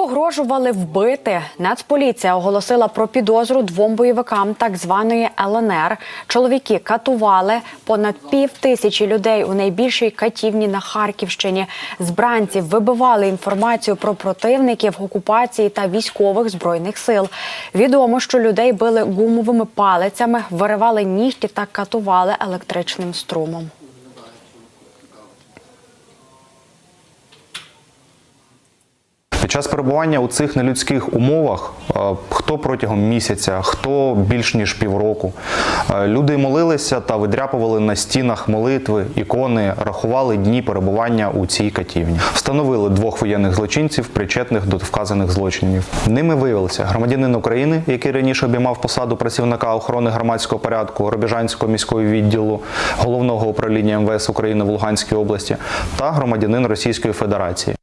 Погрожували вбити. Нацполіція оголосила про підозру двом бойовикам так званої ЛНР. Чоловіки катували понад пів тисячі людей у найбільшій катівні на Харківщині. Збранці вибивали інформацію про противників окупації та військових збройних сил. Відомо, що людей били гумовими палицями, виривали нігті та катували електричним струмом. Під час перебування у цих нелюдських умовах, е, хто протягом місяця, хто більш ніж півроку, е, люди молилися та видряпували на стінах молитви, ікони, рахували дні перебування у цій катівні. Встановили двох воєнних злочинців, причетних до вказаних злочинів. Ними виявилися громадянин України, який раніше обіймав посаду працівника охорони громадського порядку Робіжанського міського відділу головного управління МВС України в Луганській області, та громадянин Російської Федерації.